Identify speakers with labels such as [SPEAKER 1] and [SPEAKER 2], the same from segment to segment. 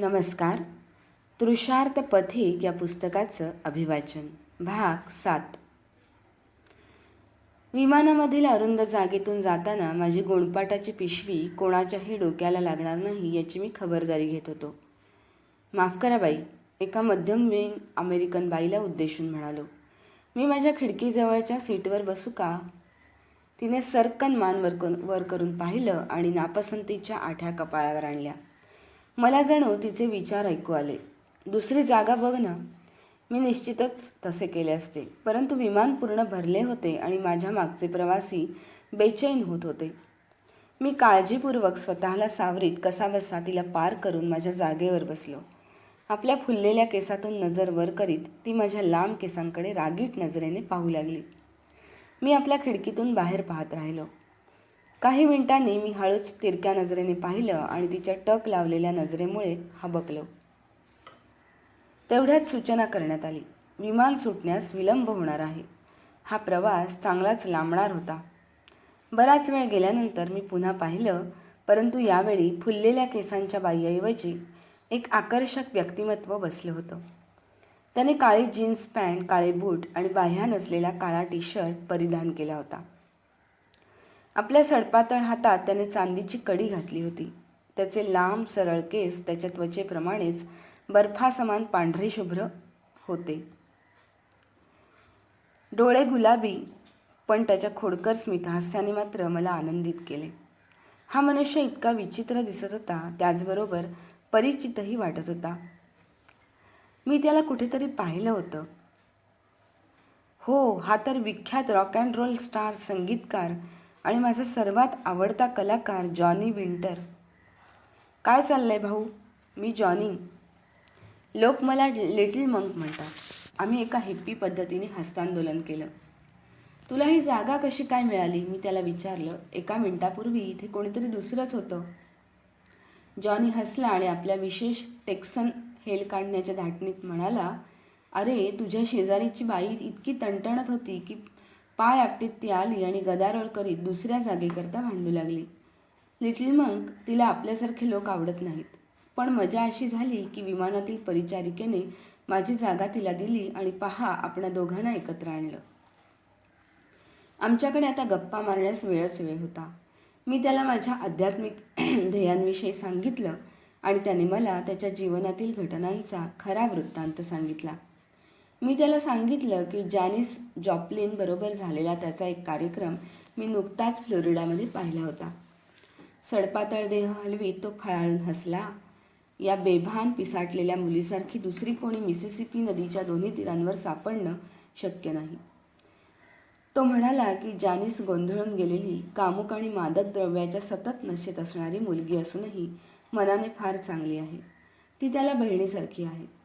[SPEAKER 1] नमस्कार. तृषार्थ पथिक या पुस्तकाचं अभिवाचन भाग सात. विमानामधील अरुंद जागेतून जाताना माझी गोणपाटाची पिशवी कोणाच्याही डोक्याला लागणार नाही याची मी खबरदारी घेत होतो. माफ करा बाई एका मध्यमवयीन अमेरिकन बाईला उद्देशून म्हणालो. मी माझ्या खिडकीजवळच्या सीटवर बसू का? तिने सरकन मान वर करून वर करून पाहिलं आणि नापसंतीच्या आठ्या कपाळावर आणल्या. मला जणू तिचे विचार ऐकू आले. दुसरी जागा बघ ना. मी निश्चितच तसे केले असते. परंतु विमान पूर्ण भरले होते आणि माझ्या मागचे प्रवासी बेचैन होत होते. मी काळजीपूर्वक स्वतःला सावरीत कसाबसा तिला पार करून माझ्या जागेवर बसलो. आपल्या फुललेल्या केसातून नजर वर करीत ती माझ्या लांब केसांकडे रागीट नजरेने पाहू लागली. मी आपल्या खिडकीतून बाहेर पाहत राहिलो. काही मिनिटांनी मी हळूच तिरक्या नजरेने पाहिलं आणि तिच्या टक लावलेल्या नजरेमुळे हबकलो. तेवढ्यात सूचना करण्यात आली. विमान सुटण्यास विलंब होणार आहे. हा प्रवास चांगलाच लांबणार होता. बराच वेळ गेल्यानंतर मी पुन्हा पाहिलं परंतु यावेळी फुललेल्या केसांच्या बाह्याऐवजी एक आकर्षक व्यक्तिमत्व बसलं होतं. त्याने काळी जीन्स पॅन्ट काळे बूट आणि बाह्या नसलेला काळा टी शर्ट परिधान केला होता. आपल्या सडपातळ हातात त्याने चांदीची कडी घातली होती. त्याचे लांब सरळ केस त्याच्या त्वचेप्रमाणेच बर्फासमान पांढरे शुभ्र होते. डोळे गुलाबी पण त्याच्या खोडकर स्मितहास्याने मात्र मला आनंदित केले. हा मनुष्य इतका विचित्र दिसत होता त्याचबरोबर परिचितही वाटत होता. मी त्याला कुठेतरी पाहिलं होतं. हो हा तर विख्यात रॉक अँड रोल स्टार संगीतकार आणि माझा सर्वात आवडता कलाकार जॉनी विंटर काय चाललंय भाऊ? मी जॉनी. लोक मला लिटिल मंक म्हणतात. आम्ही एका हिप्पी पद्धतीने हस्तांदोलन केलं. तुला ही जागा कशी काय मिळाली? मी त्याला विचारलं. एका मिनिटापूर्वी इथे कोणीतरी दुसरंच होतं. जॉनी हसला आणि आपल्या विशेष टेक्सन हेल काढण्याच्या धाटणीत म्हणाला अरे तुझ्या शेजारीची बाई इतकी तणतणत होती की पाय आपटीत ती आली आणि गदारोळ करीत दुसऱ्या जागेकरता भांडू लागली. लिटल मंक तिला आपल्यासारखे लोक आवडत नाहीत. पण मजा अशी झाली की विमानातील परिचारिकेने माझी जागा तिला दिली आणि पहा आपणा दोघांना एकत्र आणलं. आमच्याकडे आता गप्पा मारण्यास वेळच वेळ होता. मी त्याला माझ्या आध्यात्मिक ध्येयांविषयी सांगितलं आणि त्याने मला त्याच्या जीवनातील घटनांचा खरा वृत्तांत सांगितला. मी त्याला सांगितलं की जॅनिस जॉपलिन बरोबर झालेला त्याचा एक कार्यक्रम मी नुकताच फ्लोरिडामध्ये पाहिला होता. सडपातळ देह हलवी तो खळाळून हसला. या बेभान पिसाटलेल्या मुलीसारखी दुसरी कोणी मिसिसिपी नदीच्या दोन्ही तीरांवर सापडणं शक्य नाही. तो म्हणाला की जानिस गोंधळून गेलेली कामुक आणि मादक द्रव्याच्या सतत नशेत असणारी मुलगी असूनही मनाने फार चांगली आहे. ती त्याला बहिणीसारखी आहे.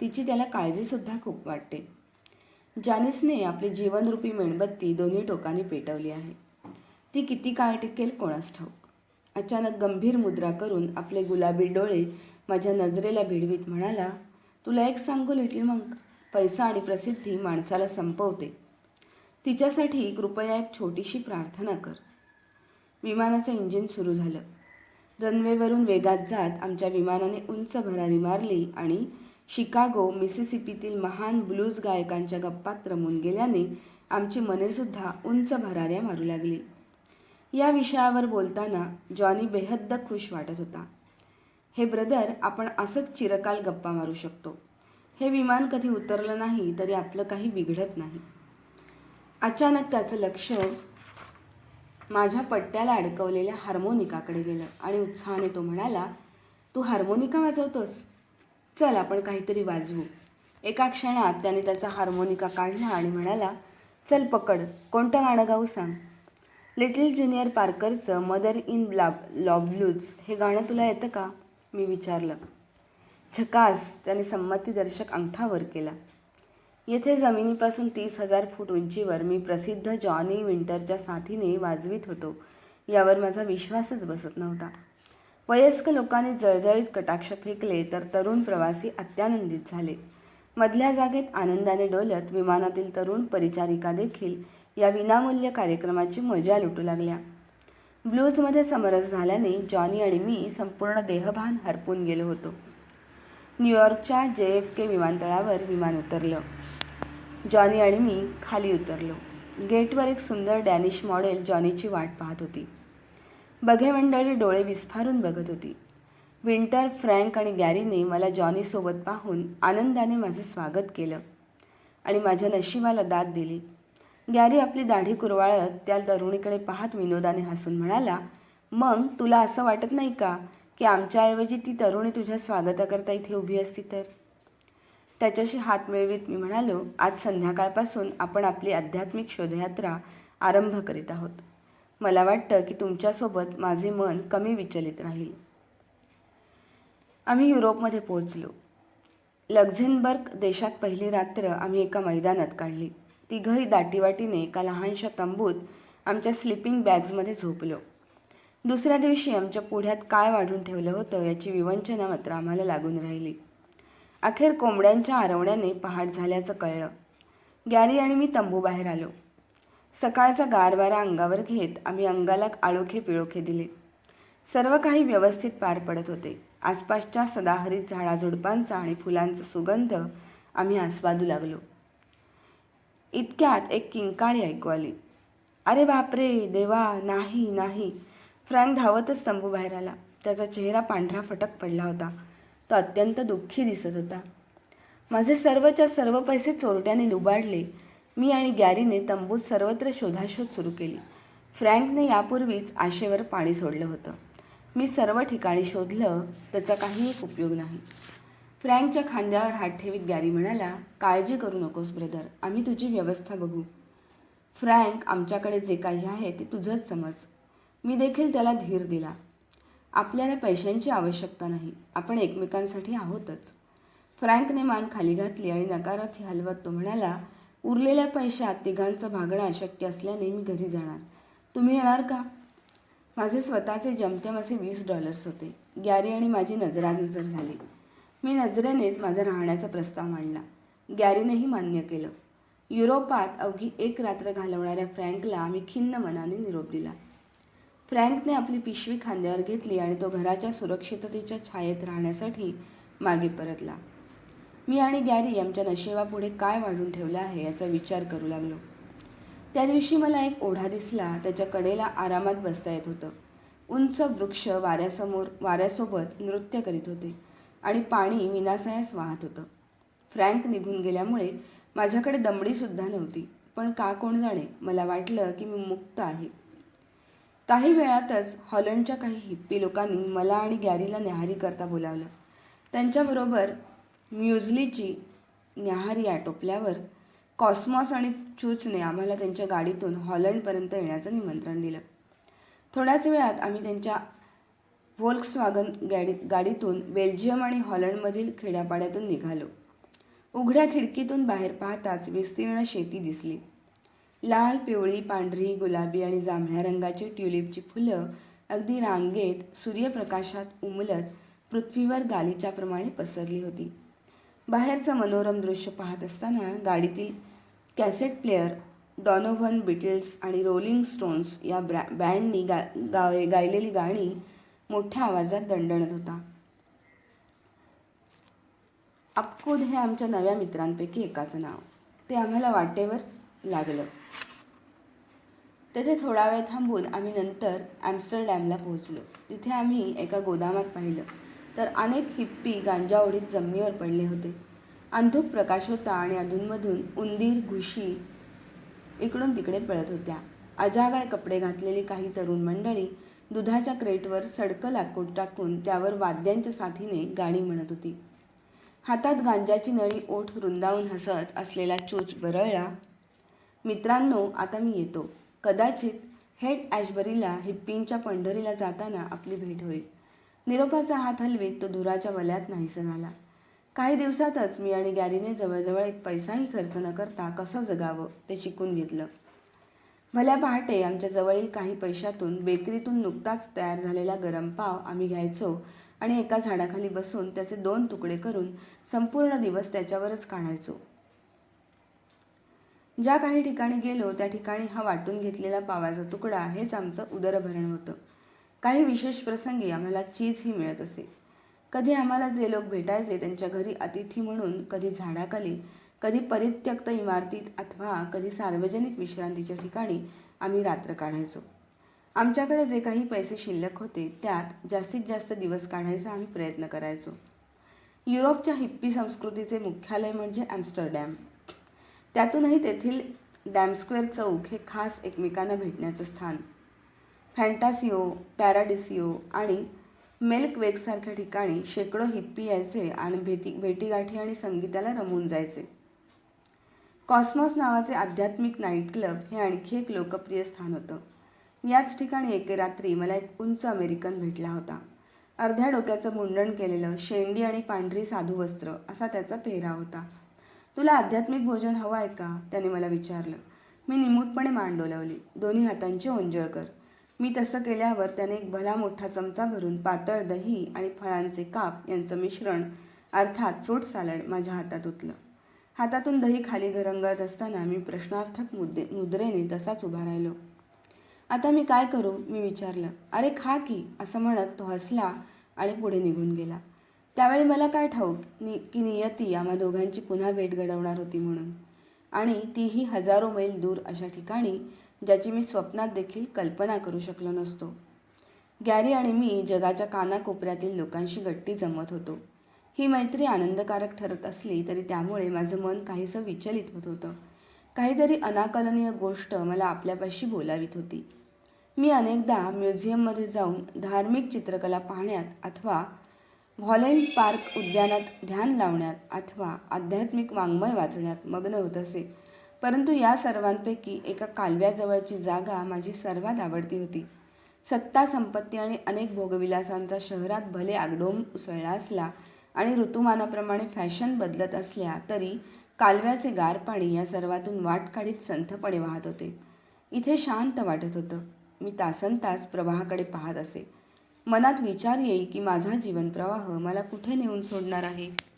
[SPEAKER 1] तिची त्याला काळजीसुद्धा खूप वाटते. जानिसने आपली जीवनरूपी मेणबत्ती दोन्ही टोकांनी पेटवली आहे. ती किती काळ टिकेल कोणास ठाऊक? अचानक गंभीर मुद्रा करून आपले गुलाबी डोळे माझ्या नजरेला भिडवीत म्हणाला तुला एक सांगू लिटल मग पैसा आणि प्रसिद्धी माणसाला संपवते. तिच्यासाठी कृपया एक छोटीशी प्रार्थना कर. विमानाचं इंजिन सुरू झालं. रनवेवरून वेगात जात आमच्या विमानाने उंच भरारी मारली आणि शिकागो मिसिसिपीतील महान ब्लूज गायकांच्या गप्पात रमून गेल्याने आमची मनेसुद्धा उंच भराऱ्या मारू लागली. या विषयावर बोलताना जॉनी बेहद्द खुश वाटत होता. हे ब्रदर आपण असंच चिरकाल गप्पा मारू शकतो. हे विमान कधी उतरलं नाही तरी आपलं काही बिघडत नाही. अचानक त्याचं लक्ष माझ्या पट्ट्याला अडकवलेल्या हार्मोनिकाकडे गेलं आणि उत्साहाने तो म्हणाला तू हार्मोनिका वाजवतोस? चल आपण काहीतरी वाजवू. एका क्षणात त्याने त्याचा हार्मोनिका काढला आणि म्हणाला चल पकड कोणतं गाणं गाऊ सांग. लिटिल ज्युनियर पार्करचं मदर इन ब्लाब लॉब्लूज हे गाणं तुला येतं का? मी विचारलं. छकास त्याने संमतीदर्शक अंगठावर केला. येथे जमिनीपासून तीस हजार फूट उंचीवर मी प्रसिद्ध जॉनी विंटरच्या साथीने वाजवीत होतो. यावर माझा विश्वासच बसत नव्हता. वयस्क लोकांनी जळजळीत कटाक्ष फेकले तर तरुण प्रवासी अत्यानंदित झाले. मधल्या जागेत आनंदाने डोलत विमानातील तरुण परिचारिका देखील या विनामूल्य कार्यक्रमाची मजा लुटू लागल्या. ब्लूजमध्ये समरस झाल्याने जॉनी आणि मी संपूर्ण देहभान हरपून गेलो होतो. न्यूयॉर्कच्या जे एफ के विमानतळावर विमान उतरलं. जॉनी आणि मी खाली उतरलो. गेटवर एक सुंदर डॅनिश मॉडेल जॉनीची वाट पाहत होती. बघे मंडळी डोळे विस्फारून बघत होती. विंटर फ्रँक आणि गॅरीने मला जॉनीसोबत पाहून आनंदाने माझं स्वागत केलं आणि माझ्या नशिबाला दाद दिली. गॅरी आपली दाढी कुरवाळत त्या तरुणीकडे पाहत विनोदाने हसून म्हणाला मग तुला असं वाटत नाही का की आमच्याऐवजी ती तरुणी तुझ्या स्वागताकरता इथे उभी असती तर त्याच्याशी हात मिळवीत मी म्हणालो आज संध्याकाळपासून आपण आपली आध्यात्मिक शोधयात्रा आरंभ करीत आहोत. मला वाटतं की तुमच्यासोबत माझे मन कमी विचलित राहील. आम्ही युरोपमध्ये पोहोचलो. लक्झेनबर्ग देशात पहिली रात्र आम्ही एका मैदानात काढली. तिघही दाटीवाटीने एका लहानशा तंबूत आमच्या स्लिपिंग बॅग्समध्ये झोपलो. दुसऱ्या दिवशी आमच्या पुढ्यात काय वाढून ठेवलं होतं याची विवंचना मात्र आम्हाला लागून राहिली. अखेर कोंबड्यांच्या आरवण्याने पहाट झाल्याचं कळलं. गॅरी आणि मी तंबूबाहेर आलो. सकाळचा गारवारा अंगावर घेत आम्ही अंगाला आळोखे पिळोखे दिले. सर्व काही व्यवस्थित पार पडत होते. आसपासच्या सदाहरित झाडाझुडपांचा आणि फुलांचा सुगंध आम्ही आस्वादू लागलो. इतक्यात एक किंकाळी ऐकू आली. अरे बापरे देवा नाही नाही. फ्रँक धावतच तंबू बाहेर आला. त्याचा चेहरा पांढरा फटक पडला होता. तो अत्यंत दुःखी दिसत होता. माझे सर्वच्या सर्व पैसे चोरट्याने लुबाडले. मी आणि गॅरीने तंबूत सर्वत्र शोधाशोध सुरू केली. फ्रँकने यापूर्वीच आशेवर पाणी सोडलं होतं. मी सर्व ठिकाणी शोधलं त्याचा काही एक उपयोग नाही. फ्रँकच्या खांद्यावर हात ठेवीत गॅरी म्हणाला काळजी करू नकोस ब्रदर. आम्ही तुझी व्यवस्था बघू. फ्रँक आमच्याकडे जे काही आहे ते तुझंच समज. मी देखील त्याला धीर दिला. आपल्याला पैशांची आवश्यकता नाही. आपण एकमेकांसाठी आहोतच. फ्रँकने मान खाली घातली आणि नकारार्थी हलवत तो म्हणाला उरलेल्या पैशात तिघांचं भागणं अशक्य असल्याने मी घरी जाणार. तुम्ही येणार का? माझे स्वतःचे जमतेम असे वीस डॉलर्स होते. गॅरी आणि माझी नजरानजर झाली. मी नजरेनेच माझा राहण्याचा प्रस्ताव मांडला. गॅरीनेही मान्य केलं. युरोपात अवघी एक रात्र घालवणाऱ्या फ्रँकला आम्ही खिन्न मनाने निरोप दिला. फ्रँकने आपली पिशवी खांद्यावर घेतली आणि तो घराच्या सुरक्षिततेच्या छायेत राहण्यासाठी मागे परतला. मी आणि गॅरी आमच्या नशिबापुढे काय वाढून ठेवलं आहे याचा विचार करू लागलो. त्या दिवशी मला एक ओढा दिसला त्याच्या कडेला आरामात बसता येत होतं. उंच वृक्ष वाऱ्यासमोर वाऱ्यासोबत नृत्य करीत होते आणि पाणी विनासायास वाहत होतं. फ्रँक निघून गेल्यामुळे माझ्याकडे दमडीसुद्धा नव्हती पण का कोण जाणे मला वाटलं की मी मुक्त आहे. काही वेळातच हॉलंडच्या काही हिप्पी लोकांनी मला आणि गॅरीला न्याहारी करता बोलावलं. त्यांच्याबरोबर म्युझलीची न्याहारी आटोपल्यावर कॉस्मॉस आणि चूचने आम्हाला त्यांच्या गाडीतून हॉलंडपर्यंत येण्याचं निमंत्रण दिलं. थोड्याच वेळात आम्ही त्यांच्या व्होल्क्सवागन गाडी गाडीतून बेल्जियम आणि हॉलंडमधील खेड्यापाड्यातून निघालो. उघड्या खिडकीतून बाहेर पाहताच विस्तीर्ण शेती दिसली. लाल पिवळी पांढरी गुलाबी आणि जांभळ्या रंगाची ट्युलिपची फुलं अगदी रांगेत सूर्यप्रकाशात उमलत पृथ्वीवर गालीच्याप्रमाणे पसरली होती. बाहेरचं मनोरम दृश्य पाहत असताना गाडीतील कॅसेट प्लेअर डॉनोव्हन बिटल्स आणि रोलिंग स्टोन्स या ब्रॅ बँडनी गा गाय गायलेली गाणी मोठ्या आवाजात दणदणत होता. अक्कोद हे आमच्या नव्या मित्रांपैकी एकाचं नाव. ते आम्हाला वाटेवर लागलं. तेथे थोडा वेळ थांबून आम्ही नंतर ॲम्स्टरडॅमला पोहोचलो. तिथे आम्ही एका गोदामात पाहिलं. तर अनेक हिप्पी गांजाओढीत जमिनीवर पडले होते. अंधुक प्रकाश होता आणि अधूनमधून उंदीर घुशी इकडून तिकडे पळत होत्या. अजागळ कपडे घातलेली काही तरुण मंडळी दुधाच्या क्रेटवर सडकं लाकूड टाकून त्यावर वाद्यांच्या साथीने गाणी म्हणत होती. हातात गांजाची नळी ओठ रुंदावून हसत असलेला चोच बरळला मित्रांनो आता मी येतो. कदाचित हेट ॲशबरीला हिप्पींच्या पंढरीला जाताना आपली भेट होईल. निरोपाचा हात हलवीत तो धुराच्या वल्यात नाहीसा झाला. काही दिवसातच मी आणि गॅरीने जवळजवळ एक पैसाही खर्च न करता कसं जगावं ते शिकून घेतलं. भल्या पहाटे आमच्या जवळील काही पैशातून बेकरीतून नुकताच तयार झालेला गरम पाव आम्ही घ्यायचो आणि एका झाडाखाली बसून त्याचे दोन तुकडे करून संपूर्ण दिवस त्याच्यावरच काढायचो. ज्या काही ठिकाणी गेलो त्या ठिकाणी हा वाटून घेतलेला पावाचा तुकडा हेच आमचं उदरभरण होतं. काही विशेष प्रसंगी आम्हाला चीजही मिळत असे. कधी आम्हाला जे लोक भेटायचे त्यांच्या घरी अतिथी म्हणून कधी झाडाखाली कधी परित्यक्त इमारतीत अथवा कधी सार्वजनिक विश्रांतीच्या ठिकाणी आम्ही रात्र काढायचो. आमच्याकडे जे काही पैसे शिल्लक होते त्यात जास्तीत जास्त दिवस काढायचा आम्ही प्रयत्न करायचो. युरोपच्या हिप्पी संस्कृतीचे मुख्यालय म्हणजे ॲम्स्टरडॅम. त्यातूनही तेथील डॅमस्क्वेअर चौक हे खास एकमेकांना भेटण्याचं स्थान. फॅन्टासिओ पॅराडिसिओ आणि मेल्कवेकसारख्या ठिकाणी शेकडो हिप्पी यायचे आणि भेटी भेटीगाठी आणि संगीताला रमून जायचे. कॉस्मॉस नावाचे आध्यात्मिक नाईट क्लब हे आणखी एक लोकप्रिय स्थान होतं. याच ठिकाणी एके रात्री मला एक उंच अमेरिकन भेटला होता. अर्ध्या डोक्याचं मुंडण केलेलं शेंडी आणि पांढरी साधू वस्त्र असा त्याचा पेहराव होता. तुला आध्यात्मिक भोजन हवं आहे का? त्याने मला विचारलं. मी निमूटपणे मान डोलावली. दोन्ही हातांची ओंजळ कर. मी तसं केल्यावर त्याने एक भला मोठा चमचा भरून पातळ दही आणि फळांचे काप यांचं मिश्रण अर्थात फ्रूट सॅलड माझ्या हातात उतलं हातातून दही खाली घरंगळत असताना मी प्रश्नार्थक मुद्दे मुद्रेने तसाच उभा राहिलो. आता मी काय करू? मी विचारलं. अरे खा की असं म्हणत तो हसला आणि पुढे निघून गेला. त्यावेळी मला काय ठाऊक? नि की नियती आम्हा दोघांची पुन्हा भेट घडवणार होती म्हणून. आणि तीही हजारो मैल दूर अशा ठिकाणी ज्याची मी स्वप्नात देखील कल्पना करू शकलो नसतो. गॅरी आणि मी जगाच्या कानाकोपऱ्यातील लोकांशी गट्टी जमत होतो. ही मैत्री आनंदकारक ठरत असली तरी त्यामुळे माझं मन काहीसं विचलित होत होतं. काहीतरी अनाकलनीय गोष्ट मला आपल्यापाशी बोलावीत होती. मी अनेकदा म्युझियममध्ये जाऊन धार्मिक चित्रकला पाहण्यात अथवा व्हॉलेंट पार्क उद्यानात ध्यान लावण्यात अथवा आध्यात्मिक वाङ्मय वाचण्यात मग्न होत असे. परंतु या सर्वांपैकी एका कालव्याजवळची जागा माझी सर्वात आवडती होती. सत्ता संपत्ती आणि अनेक भोगविलासांचा शहरात भले आगडोम उसळला असला आणि ऋतुमानाप्रमाणे फॅशन बदलत असल्या तरी कालव्याचे गार पाणी या सर्वातून वाट काढीत संथपणे वाहत होते. इथे शांत वाटत होतं. मी तासनतास प्रवाहाकडे पाहत असे. मनात विचार येई की माझा जीवनप्रवाह मला कुठे नेऊन सोडणार आहे?